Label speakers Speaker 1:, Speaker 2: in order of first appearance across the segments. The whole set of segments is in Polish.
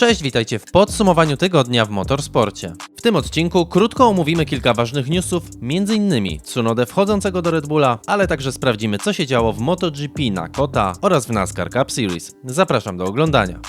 Speaker 1: Cześć, witajcie w podsumowaniu tygodnia w motorsporcie. W tym odcinku krótko omówimy kilka ważnych newsów, m.in. Tsunodę wchodzącego do Red Bulla, ale także sprawdzimy co się działo w MotoGP na Kota oraz w NASCAR Cup Series. Zapraszam do oglądania.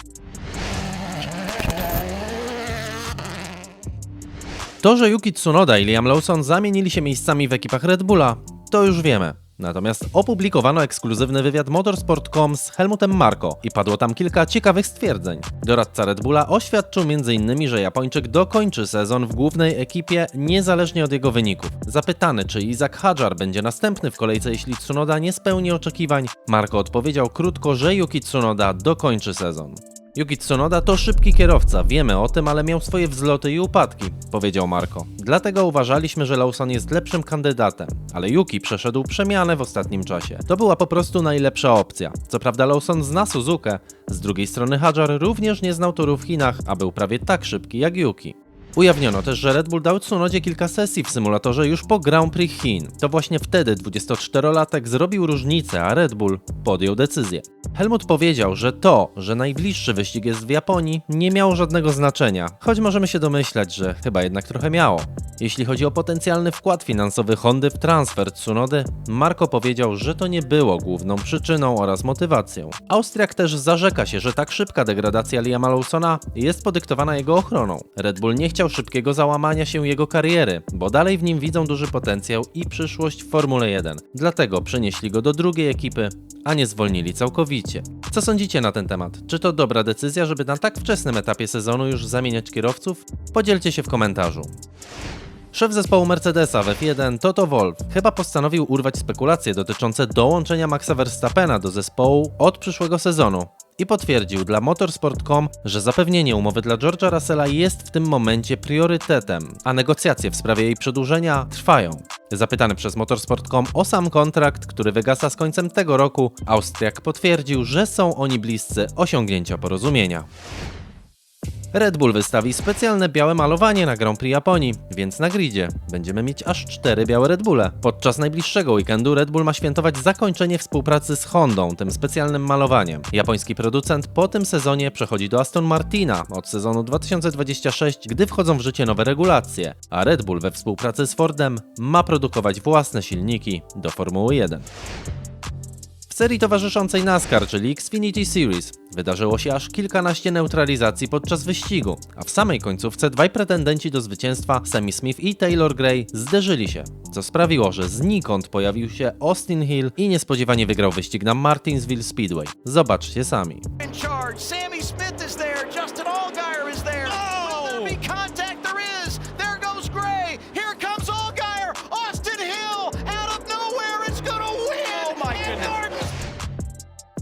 Speaker 1: To, że Yuki Tsunoda i Liam Lawson zamienili się miejscami w ekipach Red Bulla, to już wiemy. Natomiast opublikowano ekskluzywny wywiad Motorsport.com z Helmutem Marko i padło tam kilka ciekawych stwierdzeń. Doradca Red Bulla oświadczył m.in., że Japończyk dokończy sezon w głównej ekipie niezależnie od jego wyników. Zapytany, czy Isaac Hadjar będzie następny w kolejce, jeśli Tsunoda nie spełni oczekiwań, Marko odpowiedział krótko, że Yuki Tsunoda dokończy sezon. Yuki Tsunoda to szybki kierowca, wiemy o tym, ale miał swoje wzloty i upadki, powiedział Marko. Dlatego uważaliśmy, że Lawson jest lepszym kandydatem, ale Yuki przeszedł przemianę w ostatnim czasie. To była po prostu najlepsza opcja. Co prawda Lawson zna Suzukę, z drugiej strony Hadjar również nie znał toru w Chinach, a był prawie tak szybki jak Yuki. Ujawniono też, że Red Bull dał Tsunodzie kilka sesji w symulatorze już po Grand Prix Chin. To właśnie wtedy 24-latek zrobił różnicę, a Red Bull podjął decyzję. Helmut powiedział, że to, że najbliższy wyścig jest w Japonii, nie miało żadnego znaczenia, choć możemy się domyślać, że chyba jednak trochę miało. Jeśli chodzi o potencjalny wkład finansowy Hondy w transfer Tsunody, Marko powiedział, że to nie było główną przyczyną oraz motywacją. Austriak też zarzeka się, że tak szybka degradacja Liama Lawsona jest podyktowana jego ochroną. Red Bull nie chciał szybkiego załamania się jego kariery, bo dalej w nim widzą duży potencjał i przyszłość w Formule 1. Dlatego przenieśli go do drugiej ekipy, a nie zwolnili całkowicie. Co sądzicie na ten temat? Czy to dobra decyzja, żeby na tak wczesnym etapie sezonu już zamieniać kierowców? Podzielcie się w komentarzu. Szef zespołu Mercedesa w F1, Toto Wolff, chyba postanowił urwać spekulacje dotyczące dołączenia Maxa Verstappena do zespołu od przyszłego sezonu i potwierdził dla Motorsport.com, że zapewnienie umowy dla George'a Russella jest w tym momencie priorytetem, a negocjacje w sprawie jej przedłużenia trwają. Zapytany przez Motorsport.com o sam kontrakt, który wygasa z końcem tego roku, Austriak potwierdził, że są oni bliscy osiągnięcia porozumienia. Red Bull wystawi specjalne białe malowanie na Grand Prix Japonii, więc na gridzie będziemy mieć aż cztery białe Red Bulle. Podczas najbliższego weekendu Red Bull ma świętować zakończenie współpracy z Hondą tym specjalnym malowaniem. Japoński producent po tym sezonie przechodzi do Aston Martina od sezonu 2026, gdy wchodzą w życie nowe regulacje, a Red Bull we współpracy z Fordem ma produkować własne silniki do Formuły 1. Serii towarzyszącej NASCAR, czyli Xfinity Series, wydarzyło się aż kilkanaście neutralizacji podczas wyścigu, a w samej końcówce dwaj pretendenci do zwycięstwa, Sammy Smith i Taylor Gray, zderzyli się, co sprawiło, że znikąd pojawił się Austin Hill i niespodziewanie wygrał wyścig na Martinsville Speedway. Zobaczcie sami.
Speaker 2: Sammy Smith is there.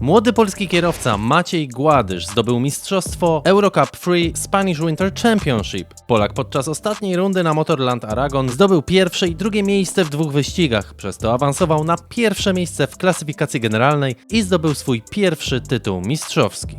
Speaker 1: Młody polski kierowca Maciej Gładysz zdobył mistrzostwo Eurocup Free Spanish Winter Championship. Polak podczas ostatniej rundy na Motorland Aragon zdobył pierwsze i drugie miejsce w dwóch wyścigach, przez to awansował na pierwsze miejsce w klasyfikacji generalnej i zdobył swój pierwszy tytuł mistrzowski.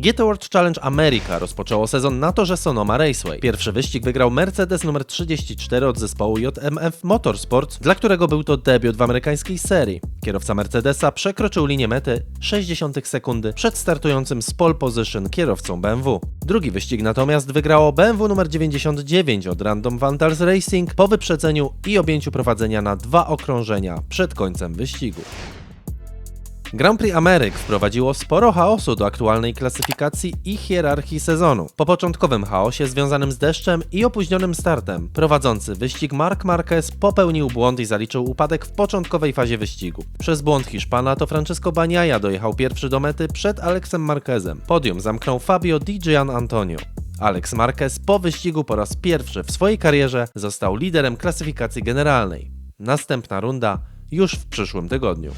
Speaker 1: GT World Challenge America rozpoczęło sezon na torze Sonoma Raceway. Pierwszy wyścig wygrał Mercedes numer 34 od zespołu JMF Motorsports, dla którego był to debiut w amerykańskiej serii. Kierowca Mercedesa przekroczył linię mety 60 sekundy przed startującym z pole position kierowcą BMW. Drugi wyścig natomiast wygrało BMW numer 99 od Random Vandals Racing po wyprzedzeniu i objęciu prowadzenia na dwa okrążenia przed końcem wyścigu. Grand Prix Ameryk wprowadziło sporo chaosu do aktualnej klasyfikacji i hierarchii sezonu. Po początkowym chaosie związanym z deszczem i opóźnionym startem, prowadzący wyścig Marc Marquez popełnił błąd i zaliczył upadek w początkowej fazie wyścigu. Przez błąd Hiszpana to Francesco Bagnaia dojechał pierwszy do mety przed Alexem Marquezem. Podium zamknął Fabio Di Gian Antonio. Alex Marquez po wyścigu po raz pierwszy w swojej karierze został liderem klasyfikacji generalnej. Następna runda już w przyszłym tygodniu.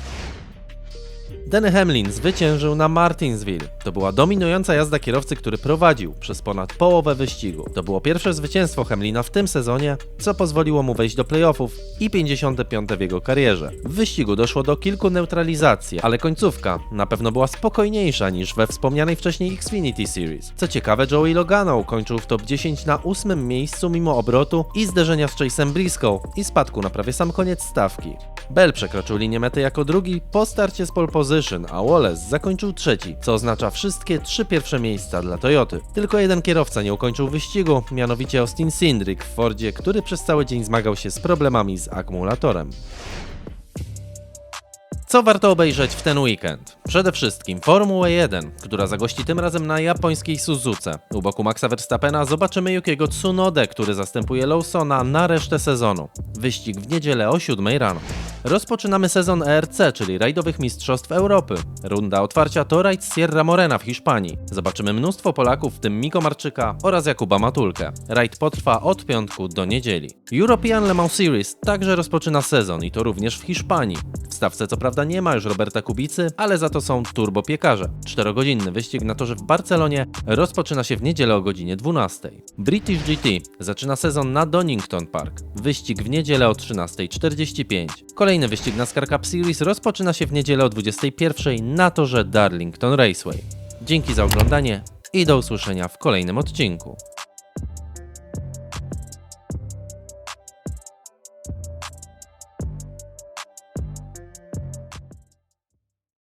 Speaker 1: Denny Hamlin zwyciężył na Martinsville. To była dominująca jazda kierowcy, który prowadził przez ponad połowę wyścigu. To było pierwsze zwycięstwo Hamlina w tym sezonie, co pozwoliło mu wejść do playoffów i 55 w jego karierze. W wyścigu doszło do kilku neutralizacji, ale końcówka na pewno była spokojniejsza niż we wspomnianej wcześniej Xfinity Series. Co ciekawe, Joey Logano ukończył w top 10 na ósmym miejscu mimo obrotu i zderzenia z Chase'em Briscoe i spadku na prawie sam koniec stawki. Bell przekroczył linię mety jako drugi po starcie z pole position, a Wallace zakończył trzeci, co oznacza wszystkie trzy pierwsze miejsca dla Toyoty. Tylko jeden kierowca nie ukończył wyścigu, mianowicie Austin Cindric w Fordzie, który przez cały dzień zmagał się z problemami z akumulatorem. Co warto obejrzeć w ten weekend? Przede wszystkim Formułę 1, która zagości tym razem na japońskiej Suzuce. U boku Maxa Verstappena zobaczymy Yukiego Tsunodę, który zastępuje Lawsona na resztę sezonu. Wyścig w niedzielę o 7 rano. Rozpoczynamy sezon ERC, czyli rajdowych mistrzostw Europy. Runda otwarcia to rajd Sierra Morena w Hiszpanii. Zobaczymy mnóstwo Polaków, w tym Miko Marczyka oraz Jakuba Matulkę. Rajd potrwa od piątku do niedzieli. European Le Mans Series także rozpoczyna sezon i to również w Hiszpanii. Stawce co prawda nie ma już Roberta Kubicy, ale za to są turbopiekarze. Czterogodzinny wyścig na torze w Barcelonie rozpoczyna się w niedzielę o godzinie 12. British GT zaczyna sezon na Donington Park. Wyścig w niedzielę o 13.45. Kolejny wyścig na Cup Series rozpoczyna się w niedzielę o 21.00 na torze Darlington Raceway. Dzięki za oglądanie i do usłyszenia w kolejnym odcinku.